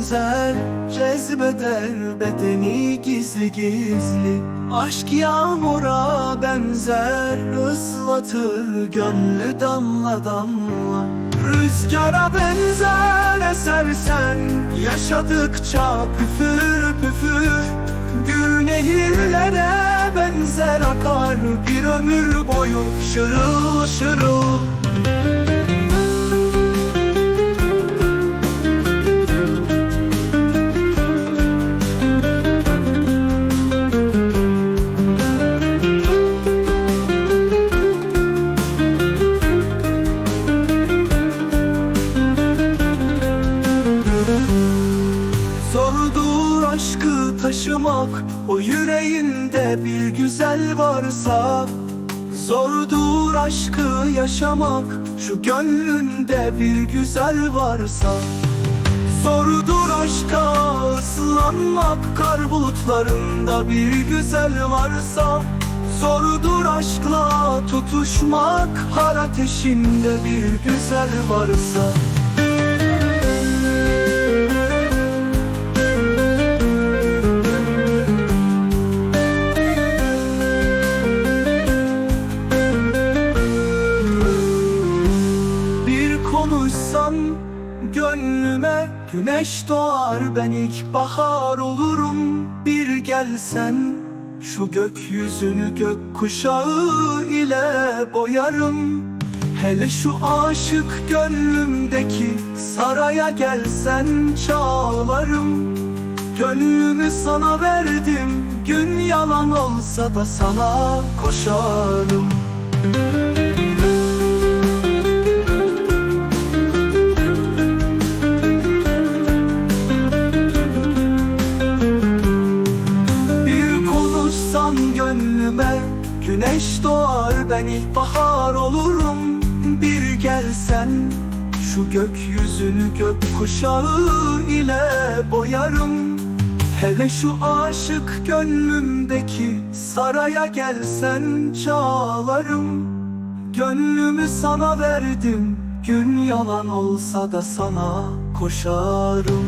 benzer Cezbeder bedeni gizli gizli. Aşk yağmura benzer ıslatır gönlü damla damla. Rüzgara benzer esersen Yaşadıkça püfür püfür. Gül nehirlere benzer akar Bir ömür boyu şırıl şırıl taşımak O yüreğinde bir güzel varsa Zordur aşkı yaşamak Şu gönlünde bir güzel varsa. Zordur aşka ıslanmak Kar bulutlarında bir güzel varsa. Zordur aşkla tutuşmak Har ateşinde bir güzel varsa Konuşsan gönlüme Güneş doğar ben ilkbahar olurum. Bir gelsen şu gökyüzünü gök kuşağı ile boyarım. Hele şu aşık gönlümdeki saraya gelsen çağlarım. Gönlümü sana verdim gün yalan olsa da sana koşarım. Bir Güneş doğar ben ilkbahar olurum. Bir gelsen şu gökyüzünü gök kuşağı ile boyarım. Hele şu aşık gönlümdeki saraya gelsen çağlarım. Gönlümü sana verdim gün yalan olsa da sana koşarım